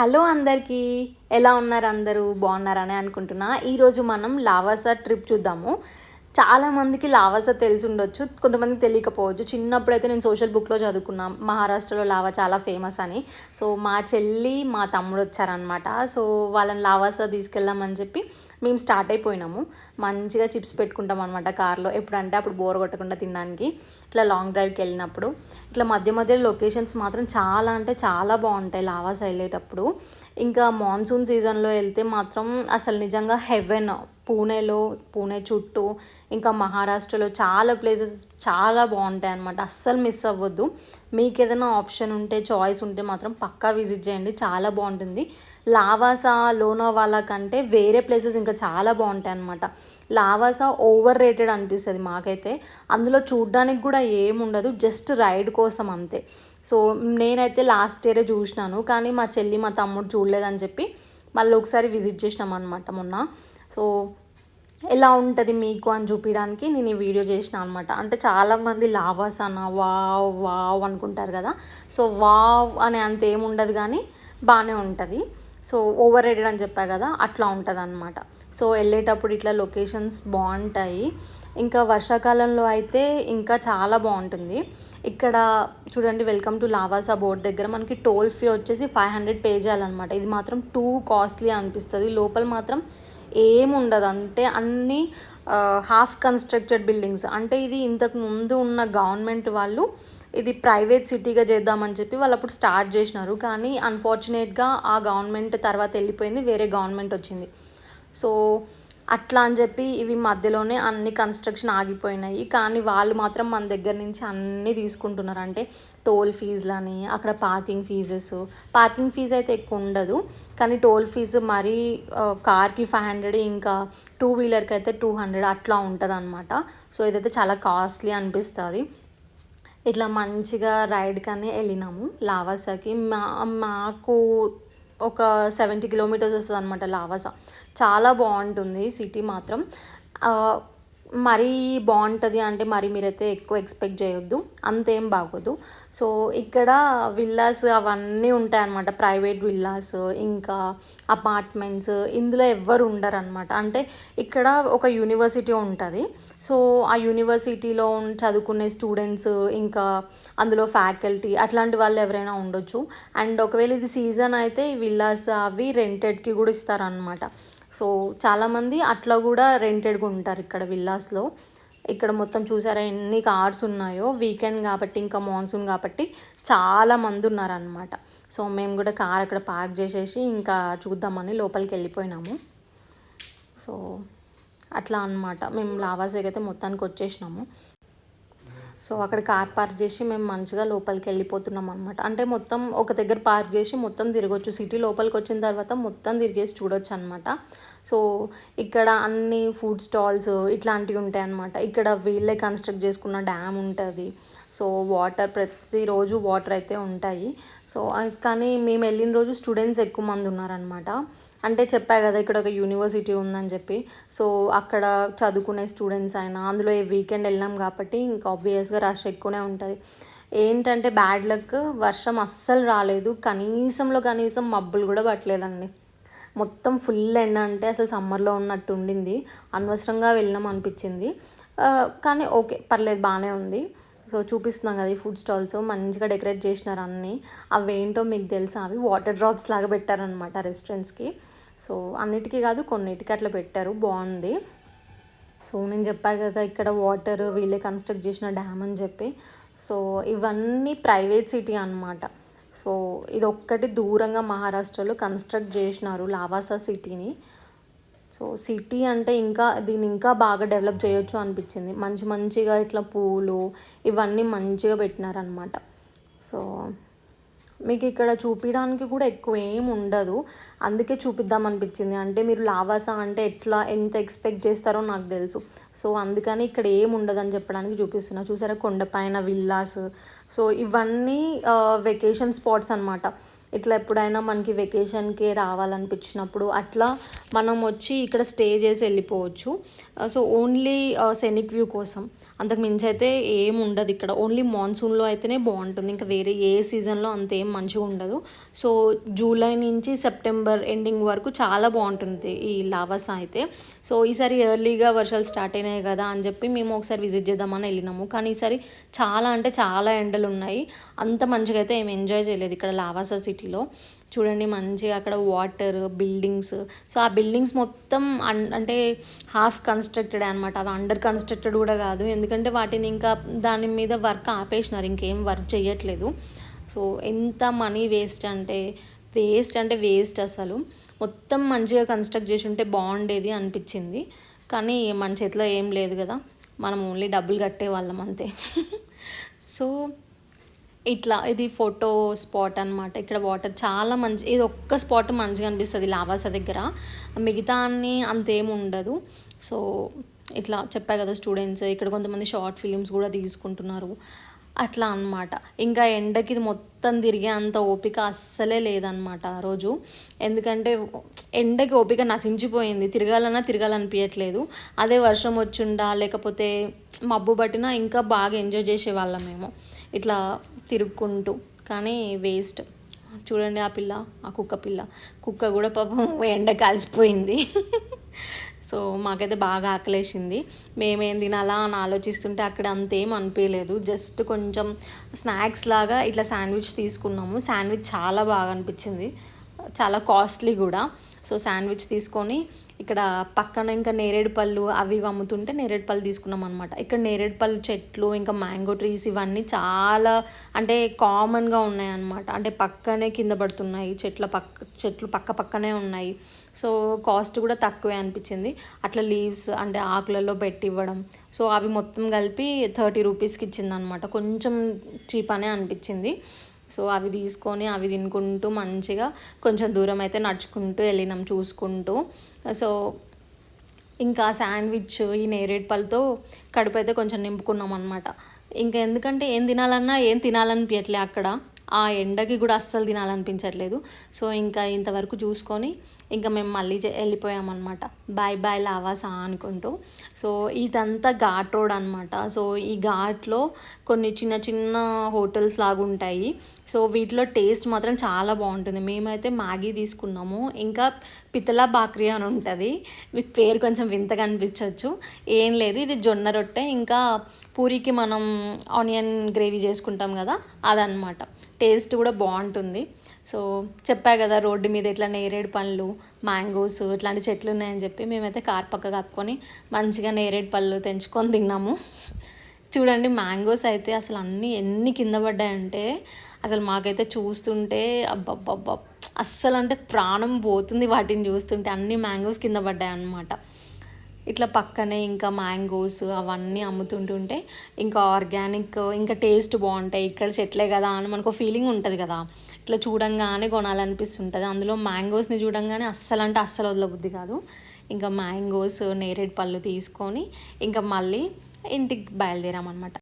Hello అందరికీ. ఎలా ఉన్నారు అందరూ? బాగున్నారని అనుకుంటున్నా. ఈరోజు మనం లావాసా ట్రిప్ చూద్దాము. చాలామందికి లావాసా తెలిసి ఉండొచ్చు కొంతమందికి తెలియకపోవచ్చు. చిన్నప్పుడు అయితే నేను సోషల్ బుక్లో చదువుకున్నా. మహారాష్ట్రలో లావా చాలా ఫేమస్ అని. సో మా చెల్లి మా తమ్ముడు వచ్చారనమాట సో వాళ్ళని లావాసా తీసుకెళ్దామని చెప్పి మేము స్టార్ట్ అయిపోయినాము. మంచిగా చిప్స్ పెట్టుకుంటాం అనమాట కార్లో. ఎప్పుడంటే అప్పుడు బోర్ కొట్టకుండా తినడానికి. ఇట్లా లాంగ్ డ్రైవ్కి వెళ్ళినప్పుడు. ఇట్లా మధ్య మధ్య లొకేషన్స్ మాత్రం చాలా అంటే చాలా బాగుంటాయి లావాస్ వెళ్ళేటప్పుడు. ఇంకా మాన్సూన్ సీజన్లో వెళ్తే మాత్రం అసలు నిజంగా హెవెన్. పూణేలో పూణే చుట్టూ ఇంకా మహారాష్ట్రలో చాలా ప్లేసెస్ చాలా బాగుంటాయి అనమాట అస్సలు మిస్ అవ్వద్దు. మీకు ఏదైనా ఆప్షన్ ఉంటే చాయిస్ ఉంటే మాత్రం పక్కా విజిట్ చేయండి. చాలా బాగుంటుంది. లావాసా లోనావాలా కంటే వేరే ప్లేసెస్ ఇంకా చాలా బాగుంటాయి అనమాట లావాసా ఓవర్ రేటెడ్ అనిపిస్తుంది మాకైతే. అందులో చూడ్డానికి కూడా ఏముండదు. జస్ట్ రైడ్ కోసం అంతే. సో నేనైతే లాస్ట్ ఇయరే చూసినాను. కానీ మా చెల్లి మా తమ్ముడు చూడలేదని చెప్పి మళ్ళీ ఒకసారి విజిట్ చేసినాం అనమాట మొన్న. సో ఎలా ఉంటుంది మీకు అని చూపించడానికి నేను ఈ వీడియో చేసిన అనమాట అంటే చాలామంది లావాస్ అన్న వావ్ వావ్ అనుకుంటారు కదా. సో వావ్ అనే అంత ఏముండదు కానీ బాగానే ఉంటుంది. సో ఓవర్ రేటెడ్ అని చెప్పా కదా అట్లా ఉంటుంది అనమాట సో వెళ్ళేటప్పుడు ఇట్లా లొకేషన్స్ బాగుంటాయి. ఇంకా వర్షాకాలంలో అయితే ఇంకా చాలా బాగుంటుంది. ఇక్కడ చూడండి వెల్కమ్ టు లావాసా బోర్డ్ దగ్గర మనకి టోల్ ఫీ వచ్చేసి ఫైవ్ హండ్రెడ్ పే చేయాలన్నమాట. ఇది మాత్రం టూ కాస్ట్లీ అనిపిస్తుంది. లోపల మాత్రం ఏముండదు అంటే అన్నీ హాఫ్ కన్స్ట్రక్టెడ్ బిల్డింగ్స్ అంటే ఇది ఇంతకు ముందు ఉన్న గవర్నమెంట్ వాళ్ళు ఇది ప్రైవేట్ సిటీగా చేద్దామని చెప్పి వాళ్ళు అప్పుడు స్టార్ట్ చేసినారు. కానీ అన్ఫార్చునేట్గా ఆ గవర్నమెంట్ తర్వాత వెళ్ళిపోయింది వేరే గవర్నమెంట్ వచ్చింది. సో అట్లా అని చెప్పి ఇవి మధ్యలోనే అన్ని కన్స్ట్రక్షన్ ఆగిపోయినాయి. కానీ వాళ్ళు మాత్రం మన దగ్గర నుంచి అన్నీ తీసుకుంటున్నారు. అంటే టోల్ ఫీజులని అక్కడ పార్కింగ్ ఫీజెస్ పార్కింగ్ ఫీజు అయితే ఎక్కువ ఉండదు. కానీ టోల్ ఫీజు మరీ కార్కి ఫైవ్ హండ్రెడ్ ఇంకా టూ వీలర్కి అయితే టూ హండ్రెడ్ అట్లా ఉంటుంది అనమాట సో ఇదైతే చాలా కాస్ట్లీ అనిపిస్తుంది. ఇట్లా మంచిగా రైడ్ కానీ వెళ్ళినాము. లావాసాకి మా మాకు ఒక సెవెంటీ కిలోమీటర్స్ వస్తుంది అనమాట లావాసా. చాలా బాగుంటుంది సిటీ మాత్రం. మరీ బాగుంటుంది అంటే మరి మీరైతే ఎక్కువ ఎక్స్పెక్ట్ చేయొద్దు. అంతేం బాగోదు. సో ఇక్కడ విల్లాస్ అవన్నీ ఉంటాయన్నమాట. ప్రైవేట్ విల్లాస్ ఇంకా అపార్ట్మెంట్స్ ఇందులో ఎవ్వరు ఉండరు అనమాట అంటే ఇక్కడ ఒక యూనివర్సిటీ ఉంటుంది. సో ఆ యూనివర్సిటీలో చదువుకునే స్టూడెంట్స్ ఇంకా అందులో ఫ్యాకల్టీ అట్లాంటి వాళ్ళు ఎవరైనా ఉండొచ్చు. అండ్ ఒకవేళ ఇది సీజన్ అయితే ఈ విల్లాస్ అవి రెంటెడ్కి కూడా ఇస్తారనమాట సో చాలామంది అట్లా కూడా రెంటెడ్గా ఉంటారు ఇక్కడ విల్లాస్లో. ఇక్కడ మొత్తం చూసారా ఎన్ని కార్స్ ఉన్నాయో. వీకెండ్ కాబట్టి ఇంకా మాన్సూన్ కాబట్టి చాలా మంది ఉన్నారనమాట సో మేము కూడా కార్ అక్కడ పార్క్ చేసేసి ఇంకా చూద్దామని లోపలికి వెళ్ళిపోయినాము. సో అట్లా అనమాట మేము లావాసేకి అయితే మొత్తానికి వచ్చేసినాము. సో అక్కడ కార్ పార్క్ చేసి మేము మంచిగా లోపలికి వెళ్ళిపోతున్నాం అనమాట అంటే మొత్తం ఒక దగ్గర పార్క్ చేసి మొత్తం తిరగొచ్చు. సిటీ లోపలికి వచ్చిన తర్వాత మొత్తం తిరిగేసి చూడొచ్చు అనమాట సో ఇక్కడ అన్ని ఫుడ్ స్టాల్స్ ఇట్లాంటివి ఉంటాయి అనమాట ఇక్కడ వీళ్ళే కన్స్ట్రక్ట్ చేసుకున్న డ్యామ్ ఉంటుంది. సో వాటర్ ప్రతిరోజు వాటర్ అయితే ఉంటాయి. సో కానీ మేము వెళ్ళిన రోజు స్టూడెంట్స్ ఎక్కువ మంది ఉన్నారనమాట అంటే చెప్పా కదా ఇక్కడ ఒక యూనివర్సిటీ ఉందని చెప్పి. సో అక్కడ చదువుకునే స్టూడెంట్స్ అయినా అందులో ఏ వీకెండ్ వెళ్ళాం కాబట్టి ఇంకా ఆబ్వియస్గా రష్ ఎక్కువనే ఉంటుంది. ఏంటంటే బ్యాడ్ లక్ వర్షం అస్సలు రాలేదు. కనీసంలో కనీసం మబ్బులు కూడా పట్టలేదండి. మొత్తం ఫుల్ ఎండ అంటే అసలు సమ్మర్లో ఉన్నట్టు ఉండింది. అనవసరంగా వెళ్ళినాం అనిపించింది. కానీ ఓకే పర్లేదు బాగానే ఉంది. సో చూపిస్తున్నాం కదా ఈ ఫుడ్ స్టాల్స్ మంచిగా డెకరేట్ చేసినారు అన్నీ. అవి ఏంటో మీకు తెలుసా? అవి వాటర్ డ్రాప్స్ లాగా పెట్టారనమాట రెస్టారెంట్స్కి సో అన్నిటికీ కాదు కొన్నిటికి అట్లా పెట్టారు. బాగుంది. సో నేను చెప్పాను కదా ఇక్కడ వాటర్ వీళ్ళే కన్స్ట్రక్ట్ చేసిన డ్యామ్ అని చెప్పి. సో ఇవన్నీ ప్రైవేట్ సిటీ అనమాట సో ఇది ఒక్కటి దూరంగా మహారాష్ట్రలో కన్స్ట్రక్ట్ చేసినారు లావాసా సిటీని సో సిటీ అంటే ఇంకా దీన్ని ఇంకా బాగా డెవలప్ చేయొచ్చు అనిపించింది. మంచి మంచిగా ఇట్లా పూలు ఇవన్నీ మంచిగా పెట్టినారనమాట సో మీకు ఇక్కడ చూపించడానికి కూడా ఎక్కువ ఏం ఉండదు అందుకే చూపిద్దాం అనిపించింది అంటే మీరు లావాసా అంటే ఎట్లా ఎంత ఎక్స్పెక్ట్ చేస్తారో నాకు తెలుసు. సో అందుకని ఇక్కడ ఏం ఉండదని చెప్పడానికి చూపిస్తున్నా. చూసారా? కొండపైన విల్లాస్. సో ఇవన్నీ వెకేషన్ స్పాట్స్ అనమాట ఇట్లా ఎప్పుడైనా మనకి వెకేషన్కి రావాలనిపించినప్పుడు అట్లా మనం వచ్చి ఇక్కడ స్టే చేసి వెళ్ళిపోవచ్చు. సో ఓన్లీ సెనిక్ వ్యూ కోసం. అంతకు మించి అయితే ఏం ఉండదు ఇక్కడ. ఓన్లీ మాన్సూన్లో అయితేనే బాగుంటుంది. ఇంకా వేరే ఏ సీజన్లో అంత ఏం మంచిగా ఉండదు. సో జూలై నుంచి సెప్టెంబర్ ఎండింగ్ వరకు చాలా బాగుంటుంది ఈ లావాసా అయితే. సో ఈసారి ఎర్లీగా వర్షాలు స్టార్ట్ అయినాయి కదా అని చెప్పి మేము ఒకసారి విజిట్ చేద్దామని వెళ్ళినాము. కానీ ఈసారి చాలా అంటే చాలా ఎండలు ఉన్నాయి. అంత మంచిగా అయితే ఏం ఎంజాయ్ చేయలేదు ఇక్కడ లావాసా సిటీలో చూడండి మంచిగా అక్కడ వాటర్ బిల్డింగ్స్ సో ఆ బిల్డింగ్స్ మొత్తం అన్- అంటే హాఫ్ కన్స్ట్రక్టెడ్ అనమాట అవి అండర్ కన్స్ట్రక్టెడ్ కూడా కాదు. ఎందుకంటే ఎందుకంటే వాటిని ఇంకా దాని మీద వర్క్ ఆపేసినారు ఇంకేం వర్క్ చేయట్లేదు సో ఎంత మనీ వేస్ట్ అంటే వేస్ట్ అంటే వేస్ట్ అసలు. మొత్తం మంచిగా కన్స్ట్రక్ట్ చేసి ఉంటే బాగుండేది అనిపించింది. కానీ మన చేతిలో ఏం లేదు కదా మనం ఓన్లీ డబ్బులు కట్టే వాళ్ళం అంతే. సో ఇట్లా ఇది ఫోటో స్పాట్ అనమాట ఇక్కడ వాటర్ చాలా మంచి ఇది ఒక్క స్పాట్ మంచిగా అనిపిస్తుంది లావాసా దగ్గర. మిగతా అన్నీ అంతేం ఉండదు. సో ఇట్లా చెప్పా కదా స్టూడెంట్స్ ఇక్కడ కొంతమంది షార్ట్ ఫిలిమ్స్ కూడా తీసుకుంటున్నారు. అట్లా అన్నమాట. ఇంకా ఎండకి ఇది మొత్తం తిరిగే అంత ఓపిక అస్సలే లేదనమాట ఆ రోజు. ఎందుకంటే ఎండకి ఓపిక నశించిపోయింది. తిరగాలన్నా తిరగాలనిపించట్లేదు అదే వర్షం వచ్చిండా లేకపోతే మబ్బు పట్టినా ఇంకా బాగా ఎంజాయ్ చేసేవాళ్ళం మేము. ఇట్లా తిరుక్కుంటూ. కానీ వేస్ట్ చూడండి ఆ పిల్ల ఆ కుక్క పిల్ల. కుక్క కూడా పాపం ఎండ కాల్చిపోయింది. సో మాకైతే బాగా ఆకలేసింది. మేమేం తినాలా అని ఆలోచిస్తుంటే అక్కడ అంతేం అనిపించలేదు జస్ట్ కొంచెం స్నాక్స్ లాగా ఇట్లా శాండ్విచ్ తీసుకున్నాము. శాండ్విచ్ చాలా బాగా అనిపించింది. చాలా కాస్ట్లీ కూడా. సో శాండ్విచ్ తీసుకొని ఇక్కడ పక్కన ఇంకా నేరేడు పళ్ళు అవి అమ్ముతుంటే నేరేడు పళ్ళు తీసుకున్నాం అనమాట ఇక్కడ నేరేడు పళ్ళు చెట్లు ఇంకా మ్యాంగో ట్రీస్ ఇవన్నీ చాలా అంటే కామన్గా ఉన్నాయి అనమాట అంటే పక్కనే కింద పడుతున్నాయి. చెట్ల పక్క చెట్లు పక్క పక్కనే ఉన్నాయి. సో కాస్ట్ కూడా తక్కువే అనిపించింది. అట్లా లీవ్స్ అంటే ఆకులలో పెట్టి ఇవ్వడం సో అవి మొత్తం కలిపి థర్టీ రూపీస్కి ఇచ్చిందనమాట. కొంచెం చీప్ అనే అనిపించింది. సో అవి తీసుకొని అవి తినుకుంటూ మంచిగా కొంచెం దూరం అయితే నడుచుకుంటూ వెళ్ళినాం చూసుకుంటూ. సో ఇంకా శాండ్విచ్ ఈ నేరేడుపల్లితో కడుపు అయితే కొంచెం నింపుకున్నాం అనమాట ఇంకా ఎందుకంటే ఏం తినాలన్నా ఏం తినాలనిపించట్లే అక్కడ. ఆ ఎండకి కూడా అస్సలు తినాలనిపించట్లేదు. సో ఇంకా ఇంతవరకు చూసుకొని ఇంకా మేము మళ్ళీ వెళ్ళిపోయామన్నమాట. బాయ్ బాయ్ లావాసా అనుకుంటూ. సో ఇదంతా ఘాట్ రోడ్ అనమాట సో ఈ ఘాట్లో కొన్ని చిన్న చిన్న హోటల్స్ లాగా ఉంటాయి. సో వీటిలో టేస్ట్ మాత్రం చాలా బాగుంటుంది. మేమైతే మ్యాగీ తీసుకున్నాము. ఇంకా పితలా బాక్రీ అని ఉంటుంది. మీకు పేరు కొంచెం వింతగా అనిపించవచ్చు ఏం లేదు. ఇది జొన్న రొట్టె. ఇంకా పూరికి మనం ఆనియన్ గ్రేవీ చేసుకుంటాం కదా అదనమాట టేస్ట్ కూడా బాగుంటుంది. సో చెప్పా కదా రోడ్డు మీద ఇట్లా నేరేడు పండ్లు మ్యాంగోస్ ఇట్లాంటి చెట్లు ఉన్నాయని చెప్పి మేమైతే కార్ పక్క కప్పుకొని మంచిగా నేరేడు పళ్ళు తెంచుకొని తిన్నాము. చూడండి మ్యాంగోస్ అయితే అసలు అన్నీ ఎన్ని కింద పడ్డాయంటే అసలు మాకైతే చూస్తుంటే అబ్బబ్బబ్బ అస్సలు అంటే ప్రాణం పోతుంది వాటిని చూస్తుంటే అన్ని మ్యాంగోస్ కింద పడ్డాయి అన్నమాట ఇట్లా పక్కనే ఇంకా మ్యాంగోస్ అవన్నీ అమ్ముతుంటుంటే ఇంకా ఆర్గానిక్ ఇంకా టేస్ట్ బాగుంటాయి. ఇక్కడ చెట్లే కదా అని మనకు ఫీలింగ్ ఉంటుంది కదా. ఇట్లా చూడంగానే కొనాలనిపిస్తుంటుంది. అందులో మ్యాంగోస్ని చూడంగానే అస్సలు అంటే అస్సలు వదలబుద్ధి కాదు. ఇంకా మ్యాంగోస్ నేరేడు పళ్ళు తీసుకొని ఇంకా మళ్ళీ ఇంటికి బయలుదేరామన్నమాట.